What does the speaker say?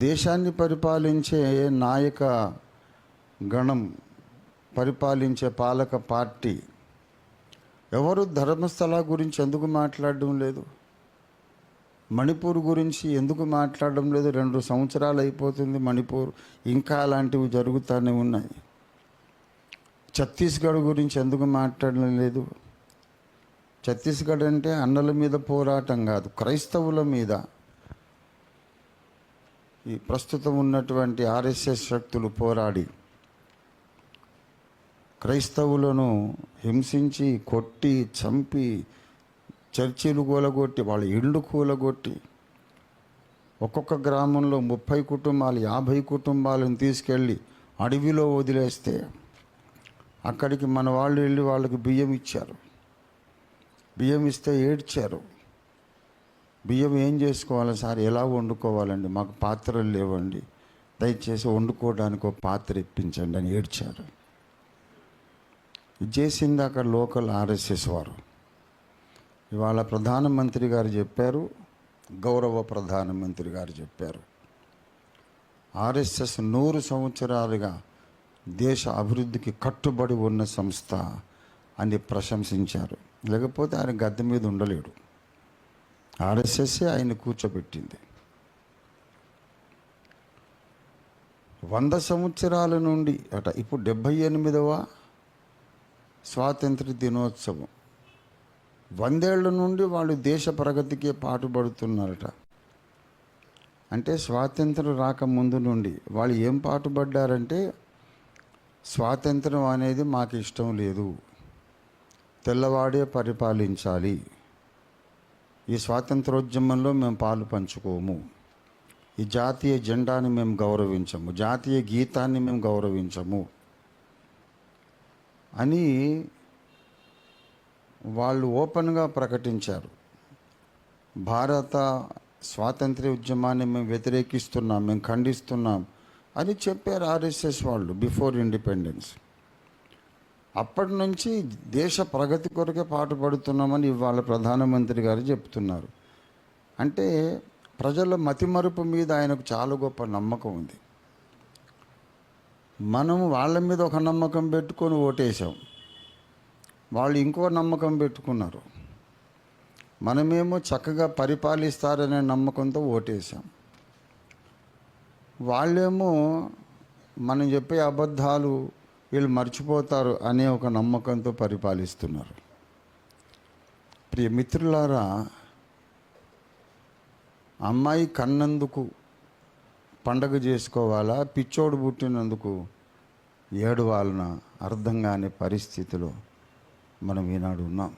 దేశాన్ని పరిపాలించే నాయక గణం పరిపాలించే పాలక పార్టీ. ఎవరు ధర్మస్థల గురించి ఎందుకు మాట్లాడడం లేదు? మణిపూర్ గురించి ఎందుకు మాట్లాడడం లేదు? రెండు సంవత్సరాలు అయిపోతుంది మణిపూర్. ఇంకా అలాంటివి జరుగుతూనే ఉన్నాయి. ఛత్తీస్గఢ్ గురించి ఎందుకు మాట్లాడడం లేదు? ఛత్తీస్గఢ్ అంటే అన్నల మీద పోరాటం కాదు క్రైస్తవుల మీద. ఈ ప్రస్తుతం ఉన్నటువంటి ఆర్ఎస్ఎస్ శక్తులు పోరాడి క్రైస్తవులను హింసించి కొట్టి చంపి చర్చిలు కూలగొట్టి వాళ్ళ ఇళ్ళు కూలగొట్టి ఒక్కొక్క గ్రామంలో ముప్పై కుటుంబాలు యాభై కుటుంబాలను తీసుకెళ్ళి అడవిలో వదిలేస్తే అక్కడికి మన వాళ్ళు వెళ్ళి వాళ్ళకి బియ్యం ఇచ్చారు. బియ్యం ఇస్తే ఏడ్చారు. బియ్యం ఏం చేసుకోవాలి సార్? ఎలా వండుకోవాలండి? మాకు పాత్రలు లేవండి. దయచేసి వండుకోవడానికి ఒక పాత్ర ఇప్పించండి అని ఏడ్చారు. ఇది చేసింది అక్కడ లోకల్ ఆర్ఎస్ఎస్ వారు. ఇవాళ ప్రధానమంత్రి గారు చెప్పారు గౌరవ ప్రధానమంత్రి గారు చెప్పారు. ఆర్ఎస్ఎస్ నూరు సంవత్సరాలుగా దేశ అభివృద్ధికి కట్టుబడి ఉన్న సంస్థ అని ప్రశంసించారు. లేకపోతే ఆయన గద్దె మీద ఉండలేడు. ఆర్ఎస్ఎస్ ఆయన కూర్చోబెట్టింది. వంద సంవత్సరాల నుండి అట ఇప్పుడు డెబ్భై ఎనిమిదవ స్వాతంత్ర దినోత్సవం. వందేళ్ళ నుండి వాళ్ళు దేశ ప్రగతికే పాటుపడుతున్నారట. అంటే స్వాతంత్రం రాకముందు నుండి వాళ్ళు ఏం పాటుపడ్డారంటే స్వాతంత్రం అనేది మాకు ఇష్టం లేదు. తెల్లవాడే పరిపాలించాలి. ఈ స్వాతంత్రోద్యమంలో మేము పాలు పంచుకోము. ఈ జాతీయ జెండాని మేము గౌరవించము. జాతీయ గీతాన్ని మేము గౌరవించము. అని వాళ్ళు ఓపెన్గా ప్రకటించారు. భారత స్వాతంత్ర ఉద్యమాన్ని మేము వ్యతిరేకిస్తున్నాం మేము ఖండిస్తున్నాం అని చెప్పారు ఆర్ఎస్ఎస్ వాళ్ళు బిఫోర్ ఇండిపెండెన్స్. అప్పటి నుంచి దేశ ప్రగతి కొరకే పాటుపడుతున్నామని ఇవాళ ప్రధానమంత్రి గారు చెప్తున్నారు. అంటే ప్రజల మతిమరుపు మీద ఆయనకు చాలా గొప్ప నమ్మకం ఉంది. మనం వాళ్ళ మీద ఒక నమ్మకం పెట్టుకొని ఓటేసాం వాళ్ళు ఇంకో నమ్మకం పెట్టుకున్నారు. మనమేమో చక్కగా పరిపాలిస్తారనే నమ్మకంతో ఓటేసాం వాళ్ళేమో మనం చెప్పే అబద్ధాలు వీళ్ళు మర్చిపోతారు అనే ఒక నమ్మకంతో పరిపాలిస్తున్నారు. ప్రియ మిత్రులారా అమ్మాయి కన్నందుకు పండగ చేసుకోవాలా పిచ్చోడు పుట్టినందుకు ఏడవాలన అర్థం కాని పరిస్థితిలో మనం ఈనాడు ఉన్నాం.